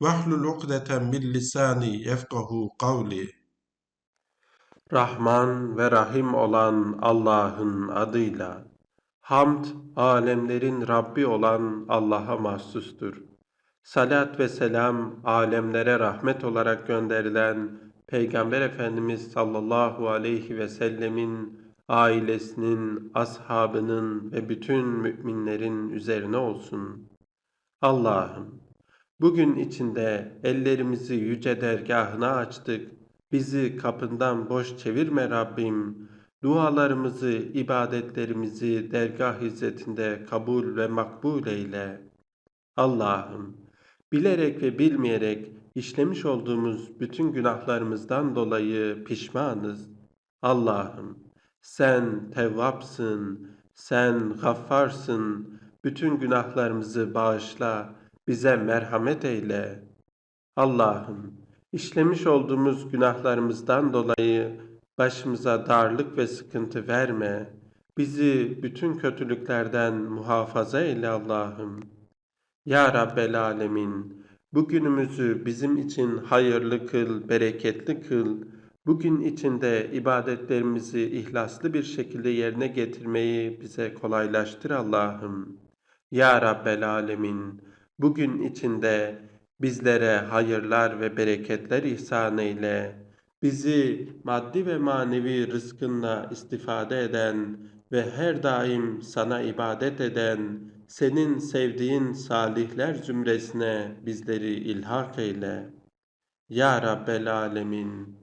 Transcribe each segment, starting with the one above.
Vahlul ukdeten min lisani yefkahu kavli. Rahman ve Rahim olan Allah'ın adıyla. Hamd, alemlerin Rabbi olan Allah'a mahsustur. Salat ve selam, alemlere rahmet olarak gönderilen Peygamber Efendimiz sallallahu aleyhi ve sellemin ailesinin, ashabının ve bütün müminlerin üzerine olsun. Allah'ım, Bugün içinde ellerimizi yüce dergahına açtık. Bizi kapından boş çevirme Rabbim. Dualarımızı, ibadetlerimizi dergah izzetinde kabul ve makbul eyle. Allah'ım, bilerek ve bilmeyerek işlemiş olduğumuz bütün günahlarımızdan dolayı pişmanız. Allah'ım, sen tevvapsın, sen gaffarsın, bütün günahlarımızı bağışla, bize merhamet eyle. Allah'ım, işlemiş olduğumuz günahlarımızdan dolayı başımıza darlık ve sıkıntı verme. Bizi bütün kötülüklerden muhafaza eyle Allah'ım. Ya Rabbel Alemin, bugünümüzü bizim için hayırlı kıl, bereketli kıl. Bugün içinde ibadetlerimizi ihlaslı bir şekilde yerine getirmeyi bize kolaylaştır Allah'ım. Ya Rabbel Alemin, bugün içinde bizlere hayırlar ve bereketler ihsan eyle. Bizi maddi ve manevi rızkınla istifade eden ve her daim sana ibadet eden, senin sevdiğin salihler zümresine bizleri ilhak eyle. Ya Rabbel Alemin,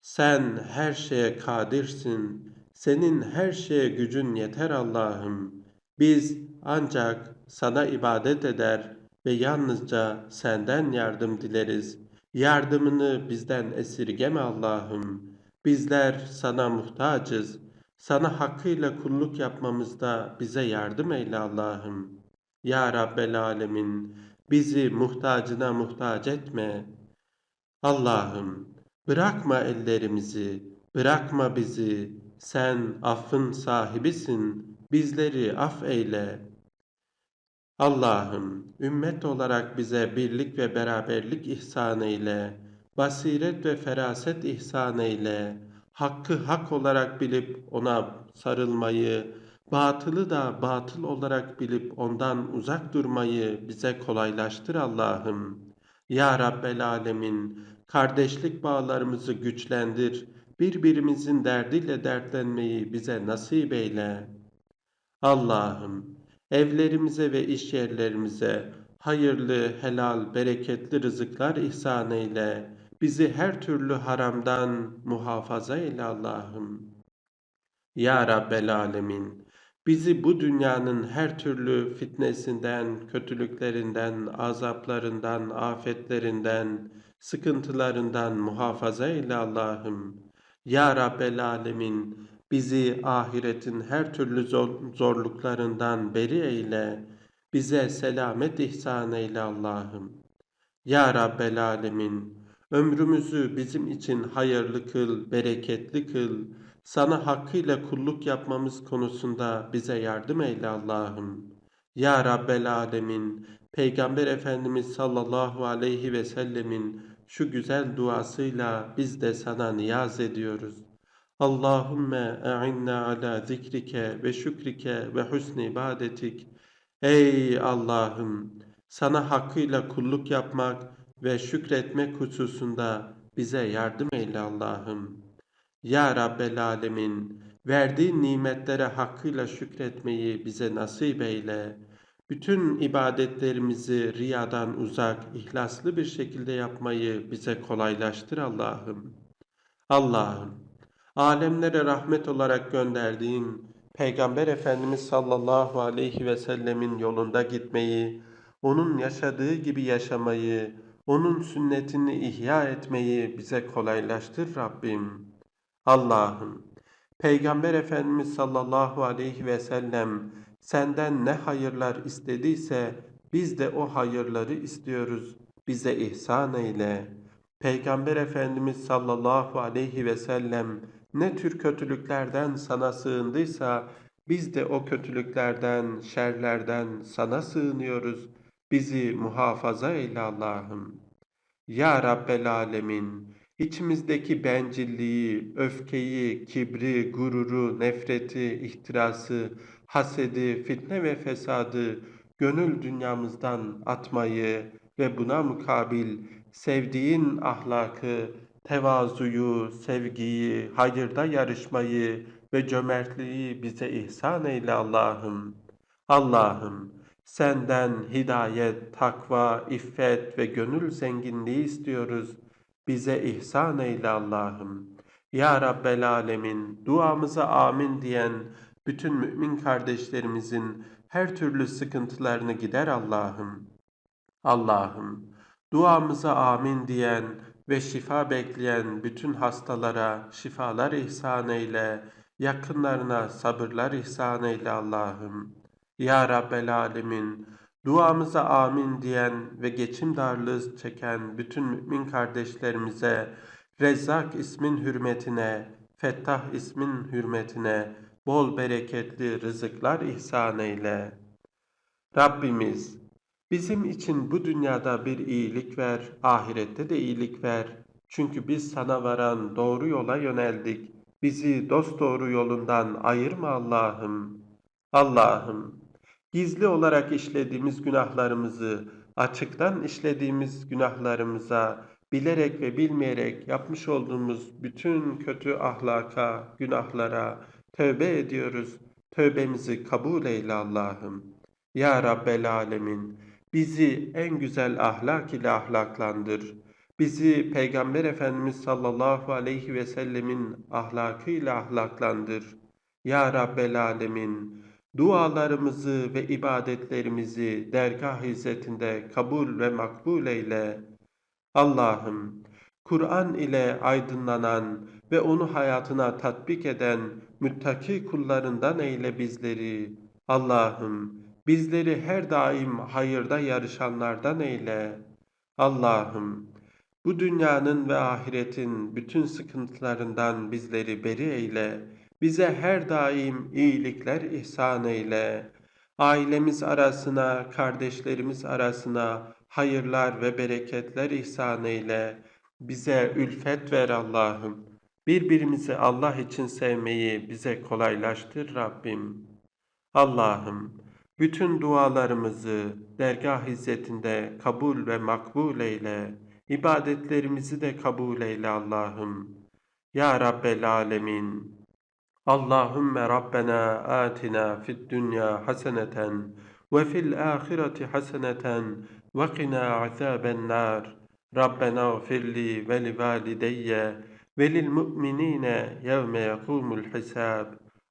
sen her şeye kadirsin, senin her şeye gücün yeter Allah'ım. Biz ancak sana ibadet eder, ve yalnızca senden yardım dileriz. Yardımını bizden esirgeme Allah'ım. Bizler sana muhtacız. Sana hakkıyla kulluk yapmamızda bize yardım eyle Allah'ım. Ya Rabbel Alemin, bizi muhtacına muhtaç etme. Allah'ım, bırakma ellerimizi, bırakma bizi. Sen affın sahibisin, bizleri af eyle. Allah'ım ümmet olarak bize birlik ve beraberlik ihsan eyle, basiret ve feraset ihsan eyle, hakkı hak olarak bilip ona sarılmayı, batılı da batıl olarak bilip ondan uzak durmayı bize kolaylaştır Allah'ım. Ya Rabbel Alemin, kardeşlik bağlarımızı güçlendir, birbirimizin derdiyle dertlenmeyi bize nasip eyle. Allah'ım, evlerimize ve iş yerlerimize hayırlı, helal, bereketli rızıklar ihsan eyle. Bizi her türlü haramdan muhafaza eyle Allah'ım. Ya Rabbel Alemin, bizi bu dünyanın her türlü fitnesinden, kötülüklerinden, azaplarından, afetlerinden, sıkıntılarından muhafaza eyle Allah'ım. Ya Rabbel Alemin, Bizi ahiretin her türlü zorluklarından beri eyle. Bize selamet ihsan eyle Allah'ım. Ya Rabbel Alemin, ömrümüzü bizim için hayırlı kıl, bereketli kıl. Sana hakkıyla kulluk yapmamız konusunda bize yardım eyle Allah'ım. Ya Rabbel Alemin, Peygamber Efendimiz sallallahu aleyhi ve sellemin şu güzel duasıyla biz de sana niyaz ediyoruz. Allahümme e'inna ala zikrike ve şükrike ve husni ibadetik. Ey Allah'ım! Sana hakkıyla kulluk yapmak ve şükretmek hususunda bize yardım eyle Allah'ım. Ya Rabbel Alemin! Verdiğin nimetlere hakkıyla şükretmeyi bize nasip eyle. Bütün ibadetlerimizi riyadan uzak, ihlaslı bir şekilde yapmayı bize kolaylaştır Allah'ım. Allah'ım! Alemlere rahmet olarak gönderdiğin Peygamber Efendimiz sallallahu aleyhi ve sellemin yolunda gitmeyi, onun yaşadığı gibi yaşamayı, onun sünnetini ihya etmeyi bize kolaylaştır Rabbim. Allah'ım, Peygamber Efendimiz sallallahu aleyhi ve sellem senden ne hayırlar istediyse biz de o hayırları istiyoruz. Bize ihsan eyle. Peygamber Efendimiz sallallahu aleyhi ve sellem ne tür kötülüklerden sana sığındıysa biz de o kötülüklerden, şerlerden sana sığınıyoruz. Bizi muhafaza eyle Allah'ım. Ya Rabbel Alemin, içimizdeki bencilliği, öfkeyi, kibri, gururu, nefreti, ihtirası, hasedi, fitne ve fesadı gönül dünyamızdan atmayı ve buna mukabil sevdiğin ahlakı, tevazuyu, sevgiyi, hayırda yarışmayı ve cömertliği bize ihsan eyle Allah'ım. Allah'ım senden hidayet, takva, iffet ve gönül zenginliği istiyoruz. Bize ihsan eyle Allah'ım. Ya Rabbel Alemin duamıza amin diyen bütün mümin kardeşlerimizin her türlü sıkıntılarını gider Allah'ım. Allah'ım duamıza amin diyen ve şifa bekleyen bütün hastalara şifalar ihsan eyle, yakınlarına sabırlar ihsan eyle Allah'ım. Ya Rabbel Alemin, duamıza amin diyen ve geçim darlığı çeken bütün mümin kardeşlerimize Rezzak ismin hürmetine, Fettah ismin hürmetine bol bereketli rızıklar ihsan eyle. Rabbimiz bizim için bu dünyada bir iyilik ver, ahirette de iyilik ver. Çünkü biz sana varan doğru yola yöneldik. Bizi dosdoğru yolundan ayırma Allah'ım. Allah'ım, gizli olarak işlediğimiz günahlarımızı, açıktan işlediğimiz günahlarımıza, bilerek ve bilmeyerek yapmış olduğumuz bütün kötü ahlaka, günahlara tövbe ediyoruz. Tövbemizi kabul eyle Allah'ım. Ya Rabbel Alemin, bizi en güzel ahlak ile ahlaklandır. Bizi Peygamber Efendimiz sallallahu aleyhi ve sellemin ahlakıyla ahlaklandır. Ya Rabbel Alemin, dualarımızı ve ibadetlerimizi dergah izzetinde kabul ve makbul eyle. Allah'ım, Kur'an ile aydınlanan ve onu hayatına tatbik eden müttaki kullarından eyle bizleri. Allah'ım, bizleri her daim hayırda yarışanlardan eyle. Allah'ım, bu dünyanın ve ahiretin bütün sıkıntılarından bizleri beri eyle. Bize her daim iyilikler ihsan eyle. Ailemiz arasına, kardeşlerimiz arasına hayırlar ve bereketler ihsan eyle. Bize ülfet ver Allah'ım. Birbirimizi Allah için sevmeyi bize kolaylaştır Rabbim. Allah'ım, bütün dualarımızı dergah izzetinde kabul ve makbul eyle. İbadetlerimizi de kabul eyle Allah'ım. Ya Rabbel Alemin. Allahümme Rabbena atina fid dünya haseneten ve fil ahireti haseneten ve qina azaben nar. Rabbena gfirli ve li valideyye ve lil mu'minine yevme yekumul hisab.